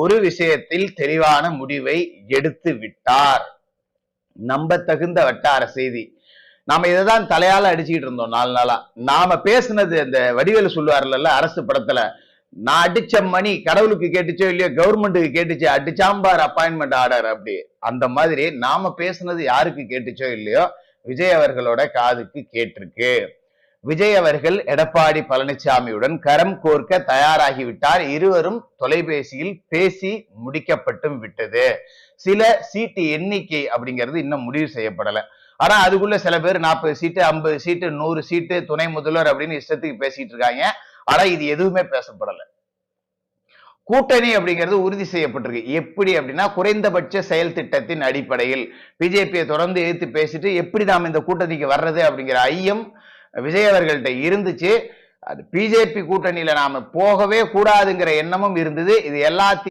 ஒரு விஷயத்தில் தெளிவான முடிவை எடுத்து விட்டார். நம்ப தகுந்த வட்டார செய்தி. நாம இதைதான் தலையால அடிச்சுக்கிட்டு இருந்தோம் நாலு நாளா. நாம பேசுனது அந்த வடிவேலு சொல்லுவார்ல அரசு படத்துல நான் அடிச்ச மணி கடவுளுக்கு கேட்டுச்சோ இல்லையோ கவர்மெண்ட்டுக்கு கேட்டுச்சு அடிச்சாம்பார் அப்பாயின்மெண்ட் ஆர்டர் அப்படி. அந்த மாதிரி நாம பேசுனது யாருக்கு கேட்டுச்சோ இல்லையோ விஜய் அவர்களோட காதுக்கு கேட்டிருக்கு. விஜய் அவர்கள் எடப்பாடி பழனிசாமியுடன் கரம் கோர்க்க தயாராகிவிட்டார். இருவரும் தொலைபேசியில் பேசி முடிக்கப்பட்டும் விட்டது. சில சீட்டு எண்ணிக்கை அப்படிங்கிறது இன்னும் முடிவு செய்யப்படல. ஆனா அதுக்குள்ள சில பேர் நாற்பது சீட்டு ஐம்பது சீட்டு நூறு சீட்டு துணை முதல்வர் அப்படின்னு இஷ்டத்துக்கு பேசிட்டு இருக்காங்க. ஆனா இது எதுவுமே பேசப்படல. கூட்டணி அப்படிங்கிறது உறுதி செய்யப்பட்டிருக்கு. எப்படி அப்படின்னா குறைந்தபட்ச செயல் திட்டத்தின் அடிப்படையில். பிஜேபியை தொடர்ந்து எதிர்த்து பேசிட்டு எப்படி நாம் இந்த கூட்டணிக்கு வர்றது அப்படிங்கிற ஐயம் விஜய் அவர்கள்ட்ட இருந்துச்சு. அது பிஜேபி கூட்டணியில நாம போகவே கூடாதுங்கிற எண்ணமும் இருந்தது. இது எல்லாத்தையும்